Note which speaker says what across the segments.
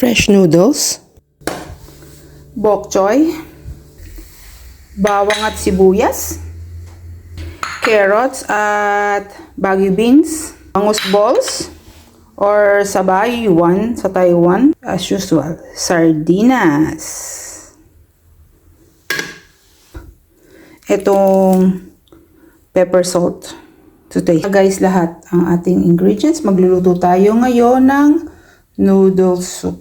Speaker 1: Fresh noodles. Bok choy. Bawang at sibuyas. Carrots at bagu beans. Bangus balls. Or sabay yuan sa Taiwan. As usual, sardinas. Itong pepper salt. Today. Guys, lahat ang ating ingredients. Magluluto tayo ngayon ng noodle soup.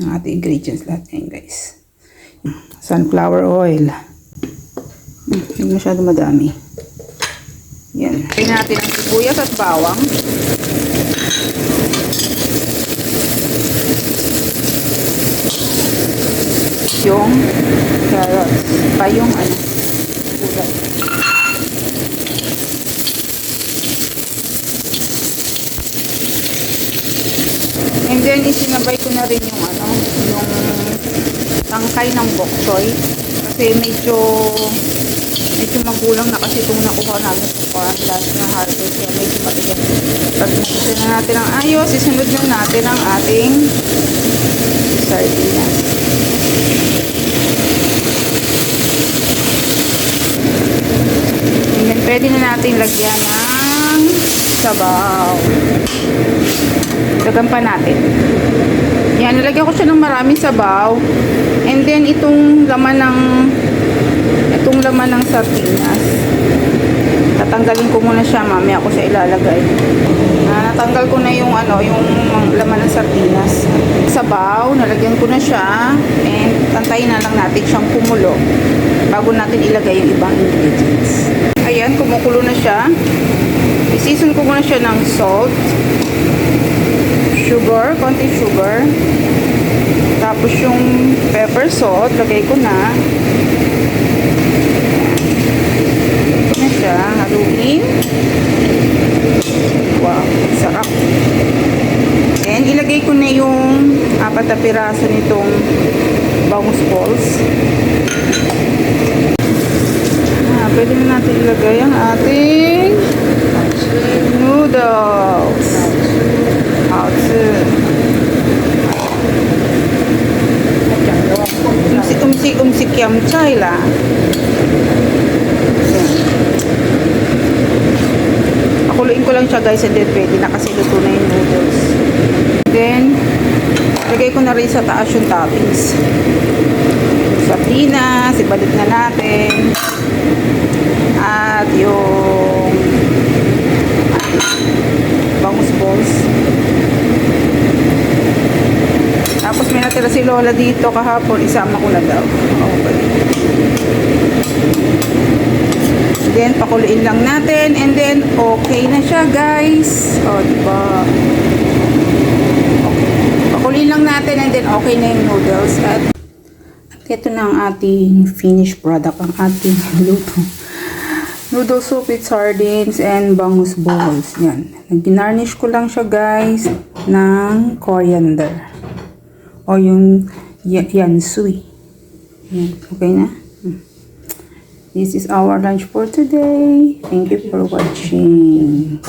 Speaker 1: Ang ating ingredients lahat ngayon guys. Sunflower oil. Hmm, Hindi masyado madami. Yan. Tingnan natin ang sibuyas at bawang. Yung carrots. Pa yung ano. And then, isinabay ko na rin yung ano, yung tangkay ng bok choy. Kasi medyo, medyo magulang na kasi itong nakuha namin sa farm last na harvest. Kaya medyo matigas. Pag nakusin na natin ang ayos, isunod na natin ang ating sardinas. And then, pwede na natin lagyan ng sabaw. Dagan natin. Yan, nilagyan ko siya ng maraming sabaw. And then, itong laman ng itong laman ng sardinas. Tatanggalin ko muna siya, mamaya ako siya ilalagay. Ah, natanggal ko na yung ano, yung laman ng sardinas. Sabaw, nalagyan ko na siya. And tantayin na lang natin siyang kumulo bago natin ilagay yung ibang ingredients. Ayan, kumukulo na siya. I-season ko muna siya ng salt sugar, konti sugar. Tapos yung pepper salt, lagay ko na. Ito na siya, haluin. Wow, sarap. Then, ilagay ko na yung apat na piraso nitong bangus balls. Ah, pwede na natin ilagay ang ating noodles. 好吃。Umsik-umsik kiamchay lah. Pakuluin ko lang siya guys and then pwede na kasi luto na yung noodles. Then, lagay ko na rin sa taas yung toppings. Sardinas, ibalik na natin. At yung bangus balls. Natira si Lola dito kahapon, isama ko na daw. Okay. Then, pakuluin lang natin. And then, okay na siya, guys. O, diba? Okay. Pakuluin lang natin and then okay na yung noodles. At, at ito na ang ating finished product, ang ating luto. Noodle soup with sardines and bangus balls. Yan. Nag-garnish ko lang siya, guys, ng coriander. O yung yansui. Yan. Okay na? Hmm. This is our lunch for today. Thank you for watching.